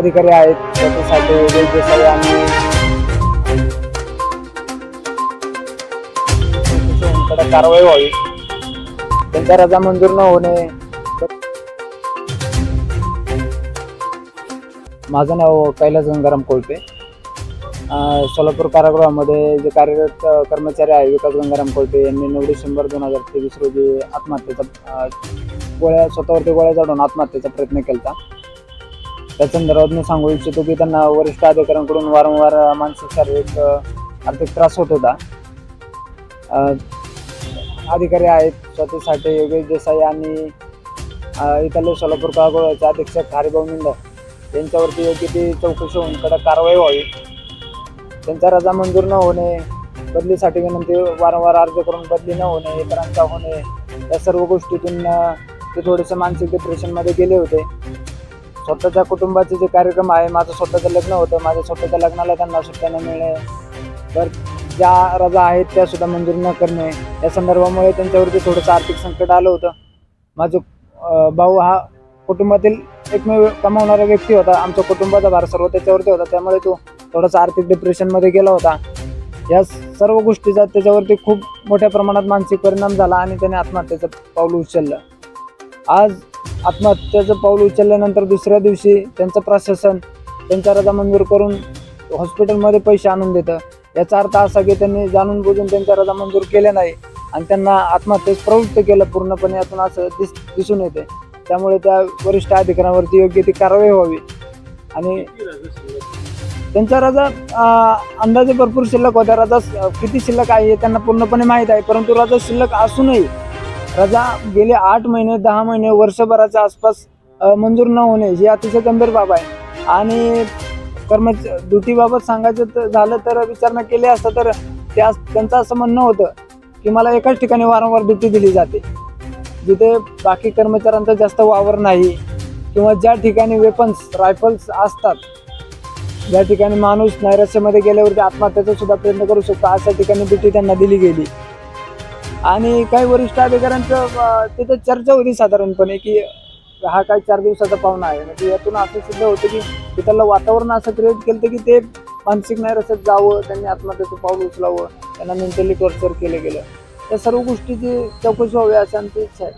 अधिकारी आहेत त्याच्यासाठी वेगवेगळे देसाई आणि कडक कारवाई व्हावी. त्यांचा रजा मंजूर न होणे. माझं नाव कैलास गंगाराम कोळपे. सोलापूर कारागृहामध्ये जे कार्यरत कर्मचारी आहे विकास गंगाराम कोळपे यांनी नऊ डिसेंबर दोन हजार तेवीस रोजी आत्महत्येचा गोळ्या स्वतःवरती गोळ्या चढवून आत्महत्येचा प्रयत्न केला त्या संदर्भात मी सांगू इच्छितो की त्यांना वरिष्ठ अधिकाऱ्यांकडून वारंवार मानसिक शारीरिक आर्थिक त्रास होत होता. अधिकारी आहेत स्वाती साठे योगेश देसाई आणि इथले सोलापूर कारागृहाचे अधीक्षक हरिभाऊ मिंड यांच्यावरती योग्य ती चौकशी होऊन कडक कारवाई व्हावी. त्यांचा रजा मंजूर न होणे बदलीसाठी विनंती वारंवार अर्ज करून बदली न होणे इतरांचा होणे या सर्व गोष्टीतून ते थोडेसे मानसिक डिप्रेशनमध्ये गेले होते. स्वतःच्या कुटुंबाचे जे कार्यक्रम आहे माझं स्वतःचं लग्न होतं माझ्या स्वतःच्या लग्नाला त्यांना सुट्ट्या न मिळणे तर ज्या रजा आहेत त्या सुद्धा मंजूर न करणे या संदर्भामुळे त्यांच्यावरती थोडंसं आर्थिक संकट आलं होतं. माझं भाऊ हा कुटुंबातील एकमेव कमावणारा व्यक्ती होता आमच्या कुटुंबाचा भार सर्व त्याच्यावरती होता त्यामुळे तो थोडासा आर्थिक डिप्रेशनमध्ये गेला होता. या सर्व गोष्टीचा त्याच्यावरती खूप मोठ्या प्रमाणात मानसिक परिणाम झाला आणि त्याने आत्महत्येचं पाऊल उचललं. आज आत्महत्याचं पाऊल उचलल्यानंतर दुसऱ्या दिवशी त्यांचं प्रशासन त्यांच्या रजा मंजूर करून हॉस्पिटलमध्ये पैसे आणून देतं. याचा अर्थ असा की त्यांनी जाणून बुजून त्यांच्या रजा मंजूर केल्या नाही आणि त्यांना आत्महत्येस प्रवृत्त केलं पूर्णपणे यातून असं दिस दिसून येते. त्यामुळे त्या वरिष्ठ अधिकाऱ्यांवरती योग्य ती कारवाई व्हावी. आणि त्यांच्या रजा अंदाजे भरपूर शिल्लक होत्या. रजा किती शिल्लक आहे त्यांना पूर्णपणे माहीत आहे परंतु रजा शिल्लक असूनही रजा गेले आठ महिने दहा महिने वर्षभराच्या आसपास मंजूर न होणे ही अतिशय गंभीर बाब आहे. आणि कर्मच ड्युटीबाबत सांगायचं तर झालं तर विचारणा केली असता तर त्या त्यांचं असं म्हणणं होतं की मला एकाच ठिकाणी वारंवार ड्युटी दिली जाते. जिथे बाकी कर्मचाऱ्यांचा जास्त वावर नाही किंवा ज्या ठिकाणी वेपन्स रायफल्स असतात ज्या ठिकाणी माणूस नैराश्यामध्ये गेल्यावरती आत्महत्याचा सुद्धा प्रयत्न करू शकतो अशा ठिकाणी ड्युटी त्यांना दिली गेली. आणि काही वरिष्ठ अधिकाऱ्यांचं तिथं चर्चा होती साधारणपणे की हा काय चार दिवसाचा पाहुणा आहे. म्हणजे यातून असं सिद्ध होतं की तिथलं वातावरण असं क्रिएट केलं की ते मानसिक नैराश्यात जावं त्यांनी आत्महत्याचं पाऊल उचलावं त्यांना मेंटली टॉर्चर केलं गेलं. त्या सर्व गोष्टीची चौकशी व्हावी असं आमची इच्छा आहे.